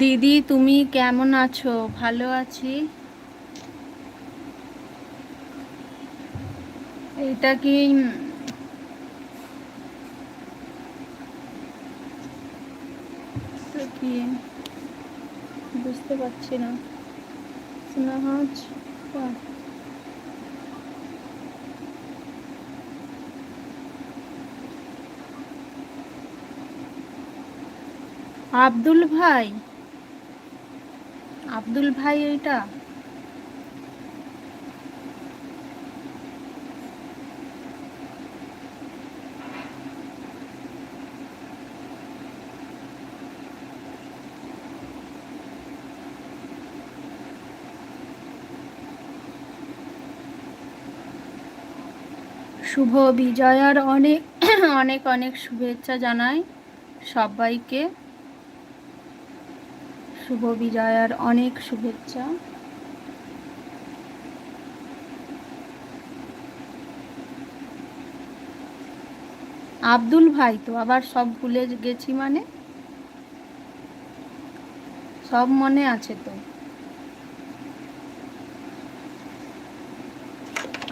দিদি তুমি কেমন আছো? ভালো আছি। এটা কি বুঝতে পারছি না। স্নেহাজ আব্দুল ভাই? আব্দুল ভাই এইটা? শুভ বিজয়ার অনেক অনেক অনেক শুভেচ্ছা জানাই সবাইকে। শুভ বিজয়ার অনেক শুভেচ্ছা। আব্দুল ভাই, তো আবার সব ভুলে গেছি মানে? সব মনে আছে তো?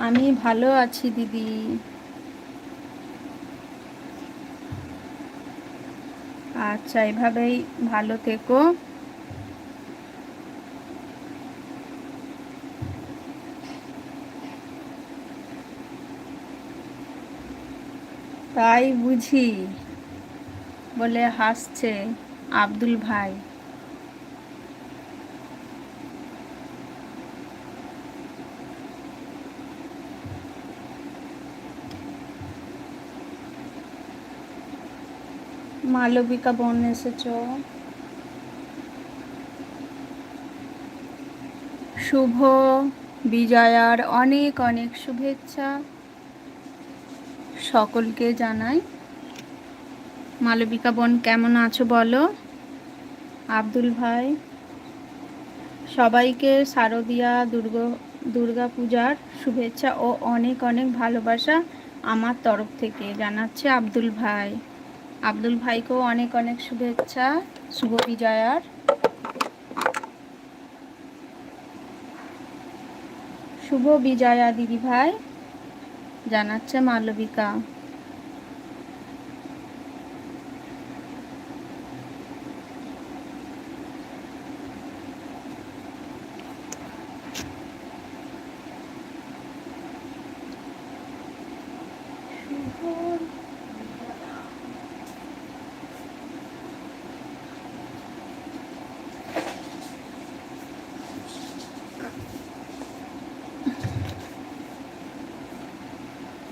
আমি ভালো আছি দিদি। আচ্ছা এভাবেই ভালো থেকো। তাই বুঝি বলে হাসছে আব্দুল ভাই। মালবিকা বোন এসেছ। শুভ বিজয়ার অনেক অনেক শুভেচ্ছা। সকলকে জানাই। মালবিকা বোন, কেমন আছো বলো? আব্দুল ভাই, সবাইকে শারদীয়া দুর্গা দুর্গা পূজার শুভেচ্ছা ও অনেক অনেক ভালোবাসা আমার তরফ থেকে, জানাচ্ছে আব্দুল ভাই। আব্দুল ভাইকেও অনেক অনেক শুভেচ্ছা, শুভ বিজয়ার। শুভ বিজয়া দিদি ভাই। জানাচ্ছে মালবিকা।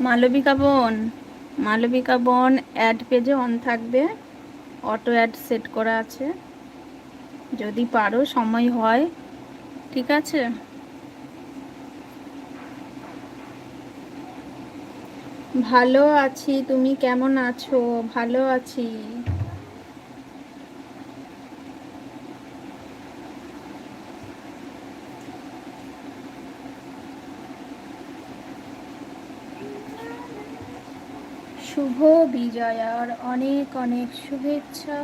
মালবিকা বন। মালবিকা বন অ্যাড পেজে অন থাকবে। অটো অ্যাড সেট করা আছে। যদি পারো, সময় হয়, ঠিক আছে? ভালো আছি, তুমি কেমন আছো? ভালো আছি শুভ বিজয়ার অনেক অনেক শুভেচ্ছা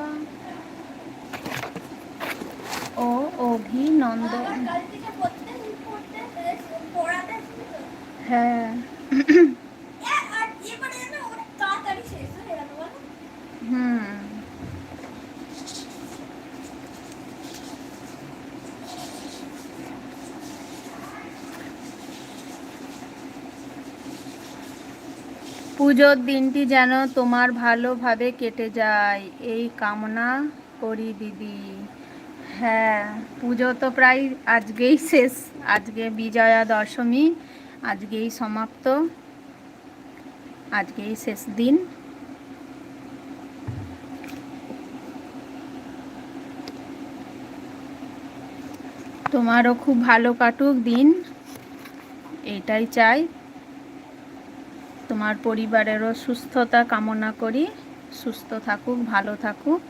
ও অভিনন্দন। হ্যাঁ। পুজোর দিনটি যেন তোমার ভালোভাবে কেটে যায়। এই কামনা করি, দিদি। হ্যাঁ পুজো তো প্রায় আজকেই শেষ। আজকে বিজয়া দশমী আজকেই সমাপ্ত। আজকেই শেষ দিন। তোমারও খুব ভালো কাটুক দিন। এটাই চাই। তোমার পরিবারেরও সুস্থতা কামনা করি। সুস্থ থাকুক ভালো থাকুক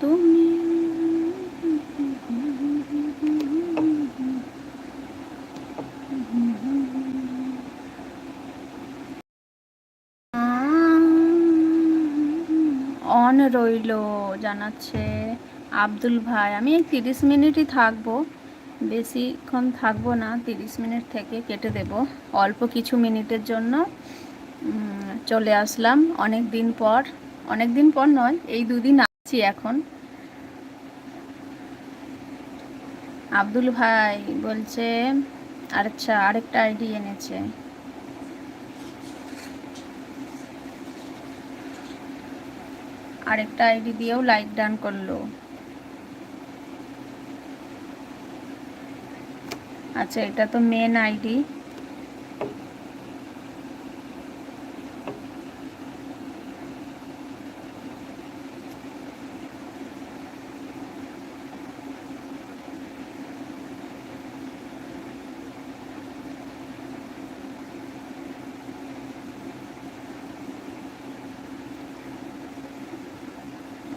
তুমি অন রইল, জানাচ্ছে আব্দুল ভাই। আমি তিরিশ মিনিটই থাকব, বেশিক্ষণ থাকব না, তিরিশ মিনিট থেকে কেটে দেব। অল্প কিছু মিনিটের জন্য চলে আসলাম। অনেক দিন পর, অনেক দিন পর নয়, এই দুদিন আছি এখন। আব্দুল ভাই বলছে আচ্ছা আরেকটা আইডি এনেছে। আরেকটা আইডি দিয়েও লাইক ডান করল। আচ্ছা এটা তো মেন আইডি।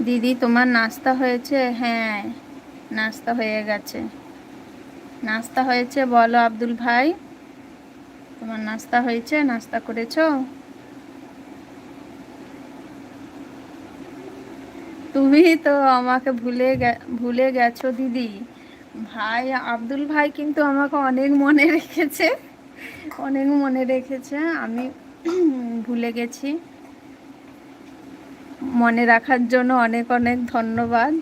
দিদি, তোমার নাস্তা হয়েছে? হ্যাঁ নাস্তা হয়ে গেছে। নাস্তা হয়েছে বলো আব্দুল ভাই। তোমার নাস্তা হয়েছে? নাস্তা করেছ? তুমি তো আমাকে ভুলে ভুলে গেছো দিদি। ভাই, আব্দুল ভাই কিন্তু আমাকে অনেক মনে রেখেছে। অনেক মনে রেখেছে। আমি ভুলে গেছি। মনে রাখার জন্য অনেক অনেক ধন্যবাদ।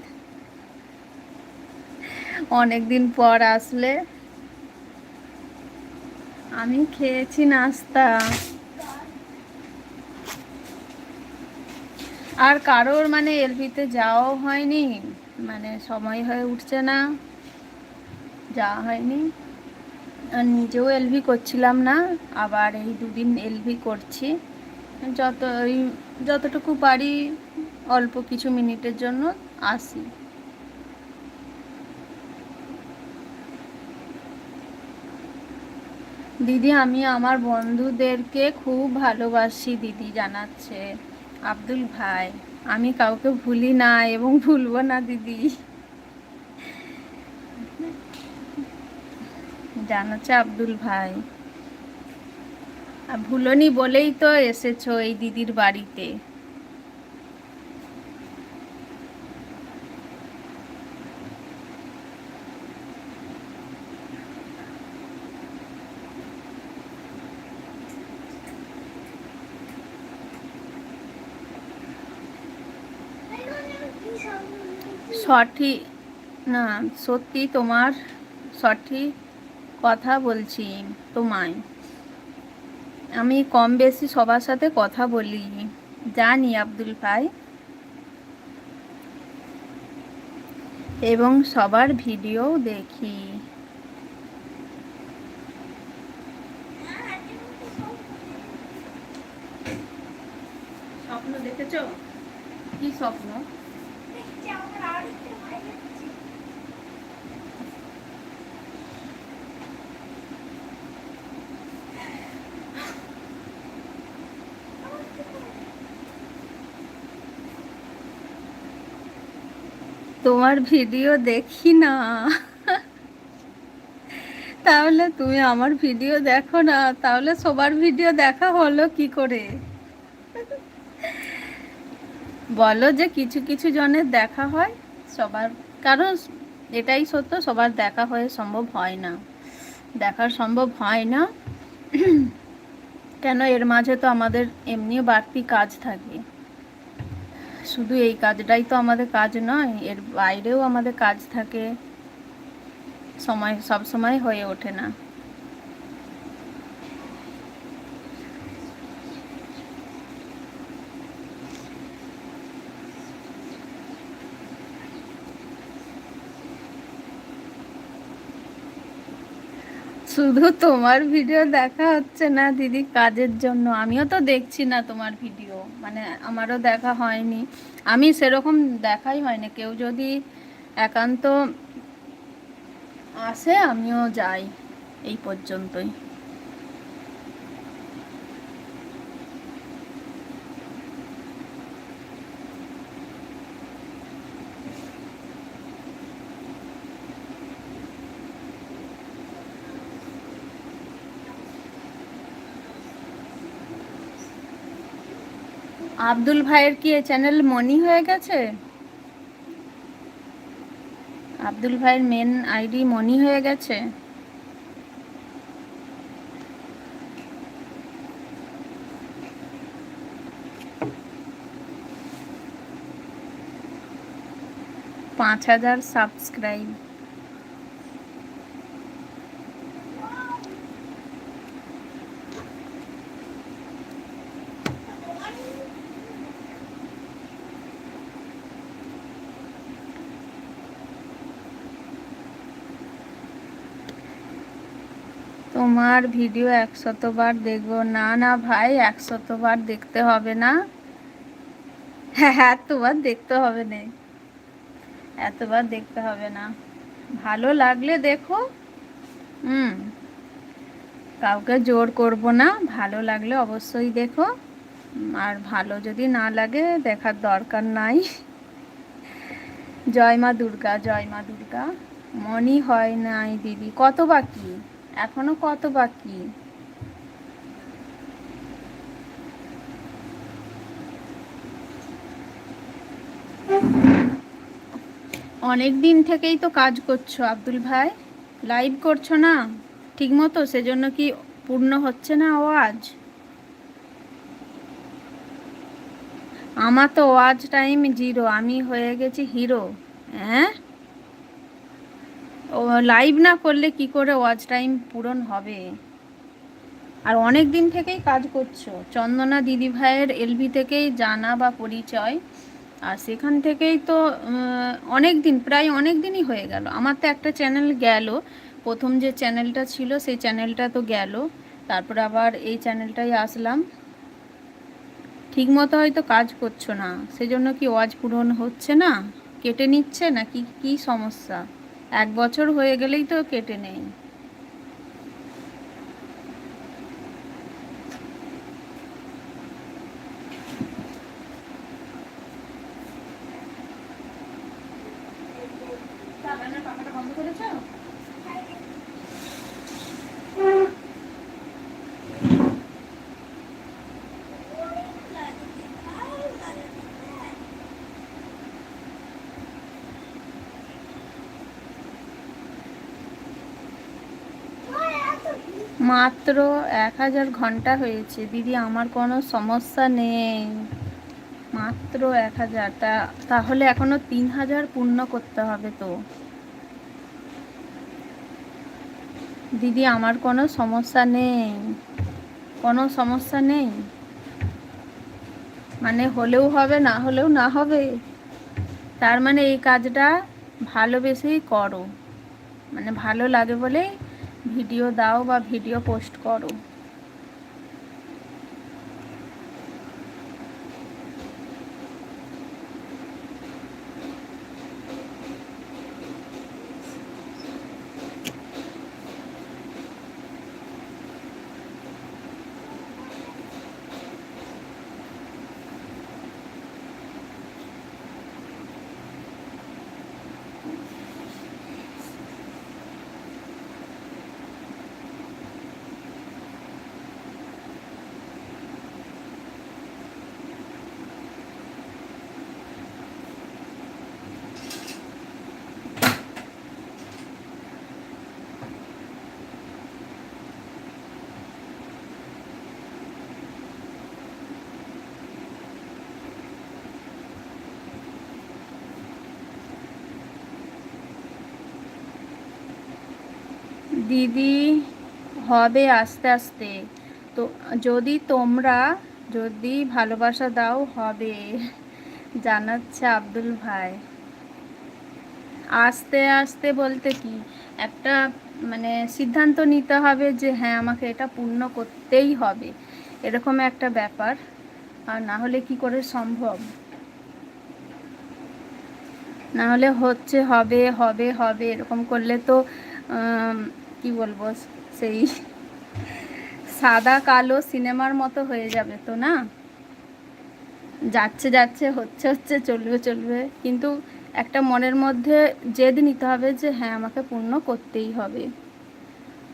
অনেক দিন পর আসলে আমি খেয়েছি নাস্তা। আর কারোর মানে এলপিতে যাওয়াও হয়নি মানে সময় হয়ে উঠছে না, যাওয়া হয়নি। আর নিজেও এলভি করছিলাম না, আবার এই দুদিন এলভি করছি। যত ওই যতটুকু পারি অল্প কিছু মিনিটের জন্য আসি। দিদি, আমি আমার বন্ধুদেরকে খুব ভালোবাসি, দিদি জানাচ্ছে। আব্দুল ভাই, আমি কাউকে ভুলি না এবং ভুলবো না, দিদি। জানাচ্ছে আব্দুল ভাই। ভুলনি বলেই তো এসেছ এই দিদির বাড়িতে। সঠিক না, সত্যি তোমার সঠিক কথা বলছি তোমায়। আমি কম বেশি সবার সাথে কথা বলি জানি, আব্দুল ভাই। এবং সবার ভিডিও দেখি। স্বপ্ন দেখেছ? কি স্বপ্ন? তোমার ভিডিও দেখি না। তাহলে তুমি আমার ভিডিও দেখো না, তাহলে সবার ভিডিও দেখা হলো কি করে? বলো যে কিছু কিছু জনের দেখা হয়, সবার, কারণ এটাই সত্য, সবার দেখা হয়ে সম্ভব হয় না। দেখার সম্ভব হয় না। কেন এর মাঝে তো আমাদের এমনিও বাড়তি কাজ থাকে। শুধু এই কাজটাই তো আমাদের কাজ নয়, এর বাইরেও আমাদের কাজ থাকে। সময়, সব সময় হয়ে ওঠে না। শুধু তোমার ভিডিও দেখা হচ্ছে না দিদি কাজের জন্য। আমিও তো দেখছি না তোমার ভিডিও মানে আমারও দেখা হয়নি। আমি সেরকম দেখাই হয়নি। কেউ যদি একান্ত আসে, আমিও যাই এই পর্যন্তই। আব্দুল ভাইয়ের কি চ্যানেল মনি হয়ে গেছে? আব্দুল ভাইয়ের মেন আইডি মনি হয়ে গেছে? পাঁচ হাজার সাবস্ক্রাইব তোমার ভিডিও একশতবার দেখব। না না ভাই, একশতবার দেখতে হবে না। হ্যাঁ এতবার দেখতে হবে না এতবার দেখতে হবে না। ভালো লাগলে দেখো। হুম, কাউকে জোর করব না। ভালো লাগলে অবশ্যই দেখো। আর ভালো যদি না লাগে, দেখার দরকার নাই। জয় মা দুর্গা, জয় মা দুর্গা। মনই হয় নাই, দিদি। কত বাকি এখনও কত বাকি? অনেক দিন থেকেই তো কাজ করছ আব্দুল ভাই। লাইভ করছ না? ঠিক মতো সেজন্য কি পূর্ণ হচ্ছে না আওয়াজ? আমার তো ওয়াচ টাইম জিরো আমি হয়ে গেছি হিরো হ্যাঁ? ও লাইভ না করলে কি করে ওয়াচ টাইম পূরণ হবে? আর অনেক দিন থেকেই কাজ করছ। চন্দনা দিদি ভাইয়ের এলবি থেকেই জানা বা পরিচয়। আর সেখান থেকেই তো অনেক দিন, প্রায় অনেক দিনই হয়ে গেল। আমার তো একটা চ্যানেল গেল। প্রথম যে চ্যানেলটা ছিল, সেই চ্যানেলটা তো গেল। তারপর আবার এই চ্যানেলটাই আসলাম। ঠিক মতো হয়তো কাজ করছ না। সেজন্য কি ওয়াজ পূরণ হচ্ছে না? কেটে নিচ্ছে না? কি কি সমস্যা? এক বছর হয়ে গেলেই তো কেটে নেই বন্ধ করেছ মাত্র এক হাজার ঘণ্টা হয়েছে। দিদি, আমার কোনো সমস্যা নেই। মাত্র এক হাজার। তা, তাহলে এখনও তিন হাজার পূর্ণ করতে হবে তো? দিদি, আমার কোনো সমস্যা নেই। কোনো সমস্যা নেই? মানে হলেও হবে, না হলেও না হবে? তার মানে এই কাজটা ভালোবেসেই করো। মানে ভালো লাগে বলেই ভিডিও দাও বা ভিডিও পোস্ট করো। দিদি হবে আস্তে আস্তে। তো যদি তোমরা যদি ভালোবাসা দাও, হবে, জানাচ্ছে আব্দুল ভাই। আস্তে আস্তে বলতে কি, একটা মানে সিদ্ধান্ত নিতে হবে যে হ্যাঁ আমাকে এটা পূর্ণ করতেই হবে। এরকম একটা ব্যাপার। আর না হলে কি করে সম্ভব? না হলে হচ্ছে হবে হবে হবে, এরকম করলে তো কি বলব, সেই সাদা কালো সিনেমার মতো হয়ে যাবে তো না? যাচ্ছে যাচ্ছে, হচ্ছে হচ্ছে, চলবে চলবে। কিন্তু একটা মনের মধ্যে জেদ নিতে হবে যে হ্যাঁ আমাকে পূর্ণ করতেই হবে।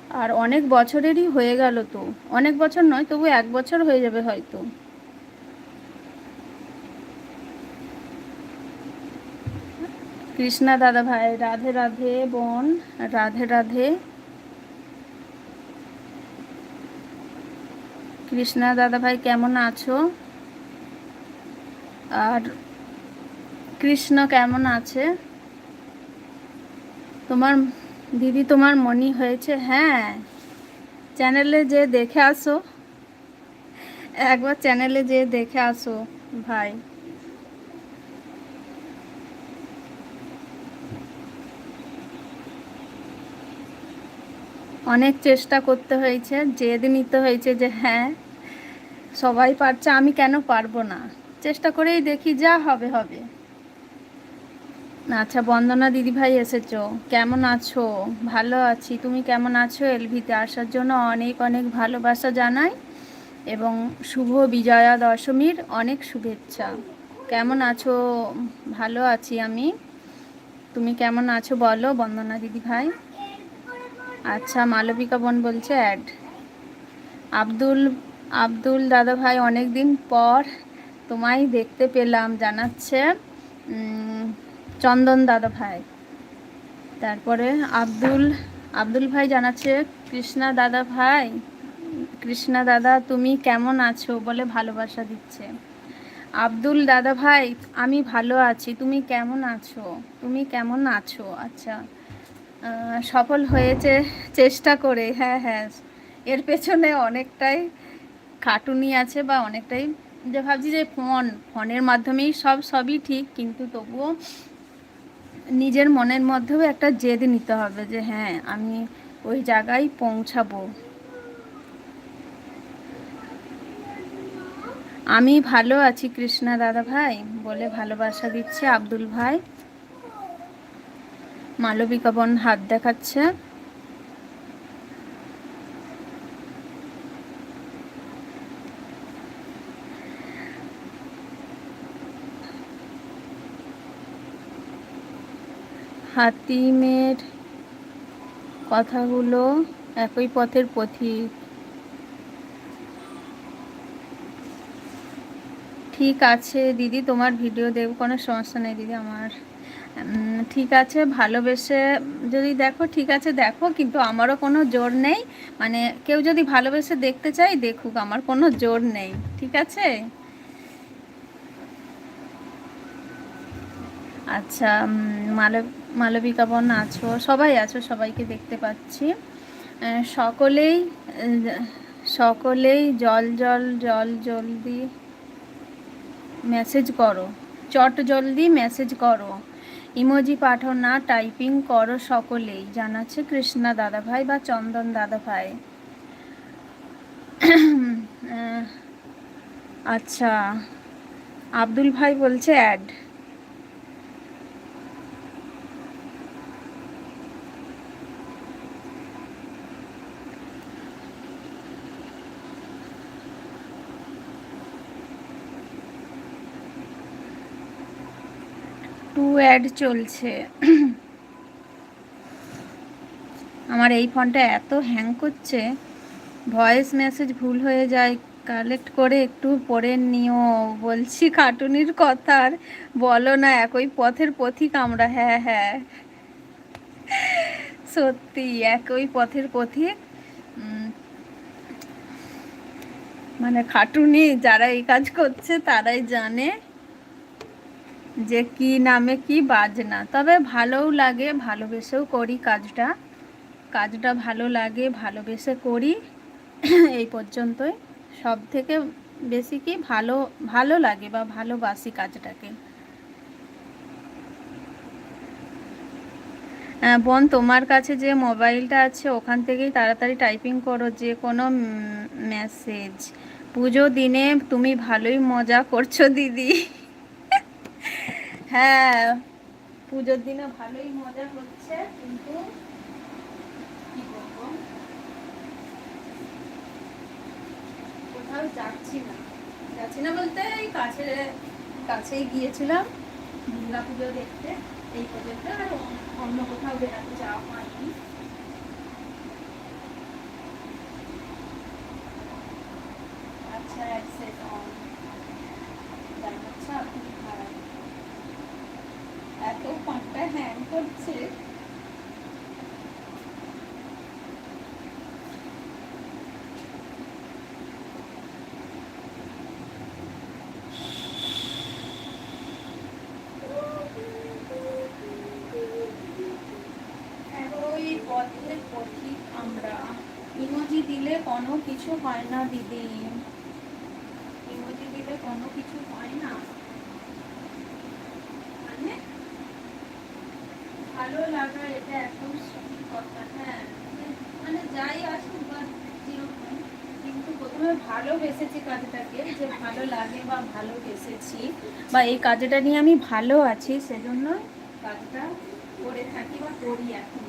আর অনেক বছরেরই হয়ে গেল তো। অনেক বছর নয়, তবু এক বছর হয়ে যাবে হয়তো। কৃষ্ণা দাদা ভাই, রাধে রাধে বোন, রাধে রাধে। কৃষ্ণা দাদা ভাই, কেমন আছো? আর কৃষ্ণ কেমন আছে? তোমার দিদি, তোমার মনি হয়েছে? হ্যাঁ। চ্যানেলে যে দেখে আসো। একবার চ্যানেলে যে দেখে আসো ভাই। অনেক চেষ্টা করতে হয়েছে জেদ নিতে হয়েছে যে হ্যাঁ সবাই পারছে, আমি কেন পারব না? চেষ্টা করেই দেখি যা হবে হবে। আচ্ছা বন্দনা দিদিভাই এসেছ, কেমন আছো? ভালো আছি, তুমি কেমন আছো? এলভিতে আসার জন্য অনেক অনেক ভালোবাসা জানাই এবং শুভ বিজয়া দশমীর অনেক শুভেচ্ছা। কেমন আছো? ভালো আছি আমি। তুমি কেমন আছো বলো, বন্দনা দিদিভাই। আচ্ছা মালবিকা বোন বলছে অ্যাড আব্দুল আব্দুল দাদা ভাই অনেক দিন পর তোমায় দেখতে পেলাম, জানাচ্ছে চন্দন দাদা ভাই। তারপরে আব্দুল আব্দুল ভাই জানাচ্ছে, কৃষ্ণা দাদা ভাই, কৃষ্ণা দাদা, তুমি কেমন আছো? বলে ভালোবাসা দিচ্ছে। আব্দুল দাদা ভাই, আমি ভালো আছি, তুমি কেমন আছো? তুমি কেমন আছো? আচ্ছা। সফল হয়েছে চেষ্টা করে হ্যাঁ হ্যাঁ। এর পেছনে অনেকটাই খাটুনি আছে বা অনেকটাই যে ভাবছি যে ফোন, ফোনের মাধ্যমেই সব, সবই ঠিক, কিন্তু তবুও নিজের মনের মধ্যেও একটা জেদ নিতে হবে যে হ্যাঁ আমি ওই জায়গায় পৌঁছাবো। আমি ভালো আছি কৃষ্ণা দাদা ভাই, বলে ভালোবাসা দিচ্ছে আব্দুল ভাই। মালবিকা বোন হাত দেখাচ্ছে। হাতিমের কথাগুলো একই পথের পথিক। ঠিক আছে, দিদি, তোমার ভিডিও দেখব, কোনো সমস্যা নেই দিদি, আমার ঠিক আছে, ভালোবেসে যদি দেখো, ঠিক আছে দেখো, কিন্তু আমারও কোনো জোর নেই। মানে কেউ যদি ভালোবেসে দেখতে চাই দেখুক, আমার কোনো জোর নেই। ঠিক আছে? আচ্ছা মালব, মালবিকা বোন আছো, সবাই আছো, সবাইকে দেখতে পাচ্ছি। সকলেই সকলেই জল জল জল জলদি মেসেজ করো। চট জলদি মেসেজ করো। ইমোজি পাঠো না, টাইপিং করো সকলেই, জানাচ্ছে কৃষ্ণা দাদাভাই বা চন্দন দাদাভাই। আচ্ছা আব্দুল ভাই বলছে, অ্যাড। অ্যাড চলছে। আমার এই ফোনটা এত হ্যাং করছে ভয়েস মেসেজ ভুল হয়ে যায় কালেক্ট করে একটু পড়ে নিও, বলছি কার্টুনির কথা আর বলো না, একই পথের পথিক আমরা হ্যাঁ হ্যাঁ। সত্যি, একই পথের পথিক। মানে খাটুনি যারা এই কাজ করছে তারাই জানে। যে কি নামে কি বাজনা। তবে ভালোও লাগে, ভালোবেসেও করি কাজটা। কাজটা ভালো লাগে, ভালোবেসে করি। এই পর্যন্তই। সব থেকে বেশি কি ভালো ভালো লাগে বা ভালোবাসি কাজটাকে। বোন, তোমার কাছে যে মোবাইলটা আছে, ওখান থেকেই তাড়াতাড়ি টাইপিং করো যে কোনো মেসেজ। পুজো দিনে তুমি ভালোই মজা করছ, দিদি। হ্যাঁ। পুজোর দিনে ভালোই মজা হচ্ছে, কিন্তু কি করব? কোথাও যাচ্ছি না। যাচ্ছি না বলতে এই কাছে, কাছেই গিয়েছিলাম দুর্গা পুজো দেখতে। এই পর্যন্ত আর অন্য কোথাও বেড়াতে যাওয়া হয়নি আচ্ছা এক সেট অন দেখাচ্ছে আপনি খারাপ এত পাঁচটা ফোনটা হ্যাং করছে ওই পথের পথিক আমরা ইমোজি দিলে কোনো কিছু হয় না, দিদি। ইমোজি দিলে কোনো কিছু হয় না। মানে ভালো লাগা, এটা এখন সত্যি কথা হ্যাঁ। মানে যাই আসুক বা যেরকম, কিন্তু প্রথমে ভালোবেসেছি কাজটাকে, যে ভালো লাগে বা ভালোবেসেছি বা এই কাজটা নিয়ে আমি ভালো আছি সেজন্য কাজটা করে থাকি বা করি এখনও।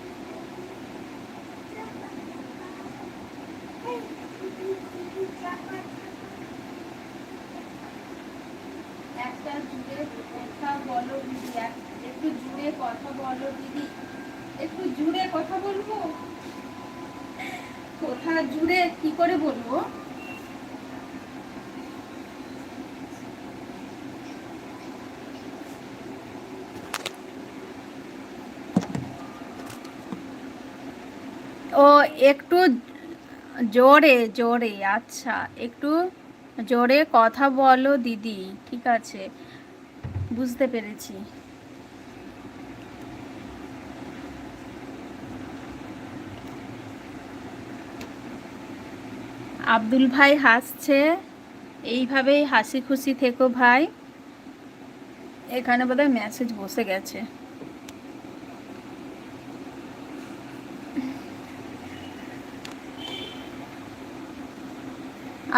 একটা জুড়ে কথা বলো দিদি এক- একটু জুড়ে কথা বলো দিদি একটু জুড়ে কথা বলব কথা জুড়ে কি করে বলব ও একটু জোরে জোরে আচ্ছা একটু জোরে কথা বলো দিদি, ঠিক আছে, বুঝতে পেরেছি। আব্দুল ভাই হাসছে, এইভাবেই হাসি খুশি থেকো ভাই। এখানে বোধহয় মেসেজ বসে গেছে।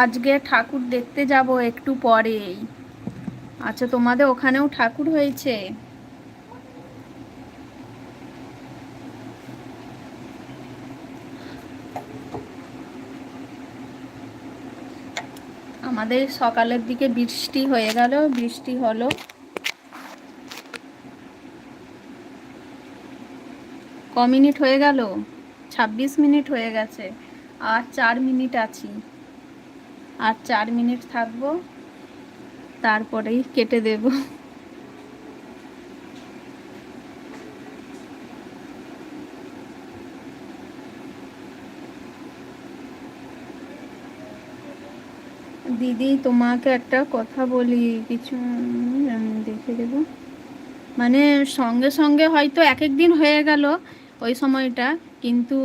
আজকে ঠাকুর দেখতে যাব একটু পরেই। আচ্ছা তোমাদের ওখানেও ঠাকুর হয়েছে? আমাদের সকালের দিকে বৃষ্টি হয়ে গেল, বৃষ্টি হলো। ক মিনিট হয়ে গেল? ছাব্বিশ মিনিট হয়ে গেছে। আর চার মিনিট আছি। আর চার মিনিট থাকব, তারপরেই কেটে দেব। দিদি, তোমাকে একটা কথা বলি, কিছু দেখে দেব। মানে সঙ্গে সঙ্গে হয়তো এক এক দিন হয়ে গেল ওই সময়টা, কিন্তু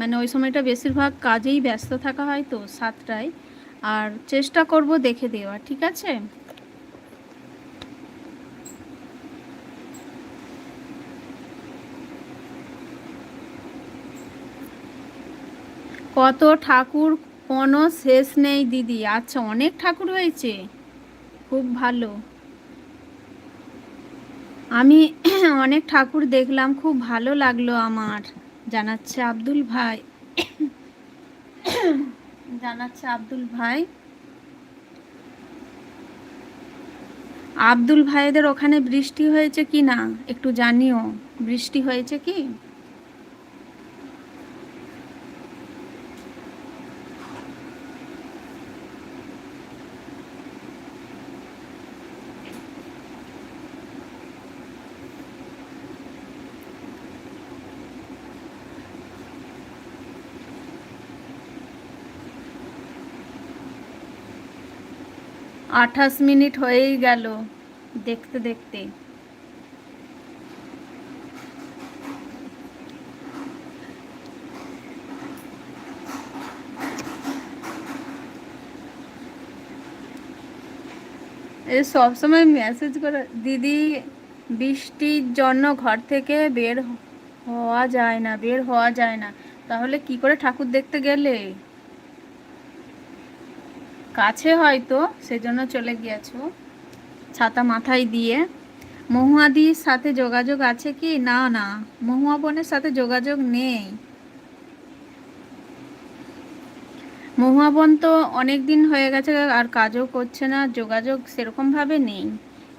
মানে ওই সময়টা বেশিরভাগ কাজেই ব্যস্ত থাকা হয় তো সাতটায়। আর চেষ্টা করব দেখে দেওয়া ঠিক আছে? কত ঠাকুর, কোনো শেষ নেই দিদি। আচ্ছা অনেক ঠাকুর হয়েছে। খুব ভালো। আমি অনেক ঠাকুর দেখলাম, খুব ভালো লাগল আমার, জানাচ্ছে আব্দুল ভাই। জানাচ্ছে আব্দুল ভাই। আব্দুল ভাইদের ওখানে বৃষ্টি হয়েছে কি না? একটু জানিও। বৃষ্টি হয়েছে কি? আঠাশ মিনিট হয়েই গেল দেখতে দেখতে। এ সবসময় মেসেজ করে, দিদি, বৃষ্টির জন্য ঘর থেকে বের হওয়া যায় না, বের হওয়া যায় না। তাহলে কি করে ঠাকুর দেখতে গেলে? কাছে হয়তো, সেজন্য চলে গিয়েছো। ছাতা মাথায় দিয়ে। মহুয়াদির সাথে যোগাযোগ আছে কি? না না। মহুয়া বোনের সাথে যোগাযোগ নেই। মহুয়া বোন তো অনেক দিন হয়ে গেছে, আর কাজও করছে না, যোগাযোগ সেরকমভাবে নেই।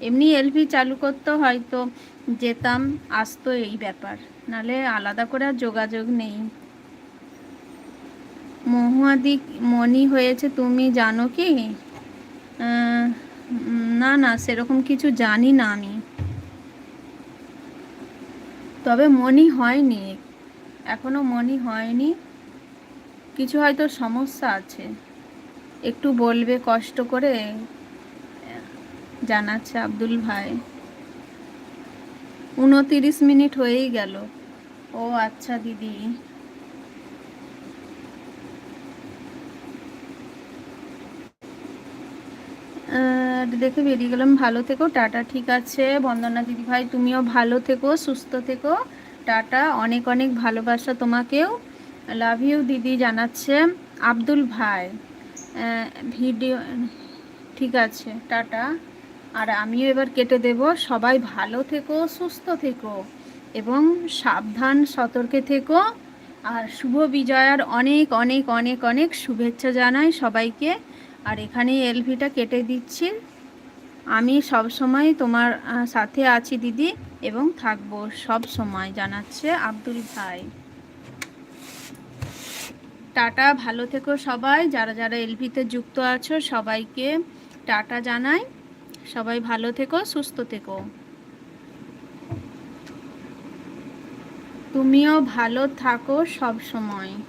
এমনি এলভি চালু করতে, হয়তো যেতাম, আসতো এই ব্যাপার। নালে আলাদা করে আর যোগাযোগ নেই। মহুয়াদি মনি হয়েছে, তুমি জানো কি? না না, সেরকম কিছু জানি না আমি। তবে মনই হয়নি, এখনও মনই হয়নি। কিছু হয়তো সমস্যা আছে। একটু বলবে কষ্ট করে, জানাচ্ছে আব্দুল ভাই। উনতিরিশ মিনিট হয়েই গেল। ও আচ্ছা দিদি। দেখে বেরিয়ে গেলাম। ভালো থেকো। টাটা, ঠিক আছে। বন্দনা দিদি ভাই, তুমিও ভালো থেকো, সুস্থ থেকো। টাটা। অনেক অনেক ভালোবাসা তোমাকেও। লাভ ইউ দিদি জানাচ্ছে। আব্দুল ভাই ভিডিও, ঠিক আছে, টাটা। আর আমিও এবার কেটে দেব। সবাই ভালো থেকো, সুস্থ থেকো এবং সাবধান, সতর্কে থেকো। আর শুভ বিজয়ার অনেক অনেক অনেক অনেক শুভেচ্ছা জানাই সবাইকে। আর এখানে এলভিটা কেটে দিচ্ছি। আমি সব সময় তোমার সাথে আছি দিদি এবং থাকব সব সময়, জানাচ্ছে আব্দুল ভাই। টাটা, ভালো থেকো সবাই। যারা যারা এলভিতে যুক্ত আছো, সবাইকে টাটা জানাই। সবাই ভালো থেকো, সুস্থ থেকো। তুমিও ভালো থাকো সব সময়।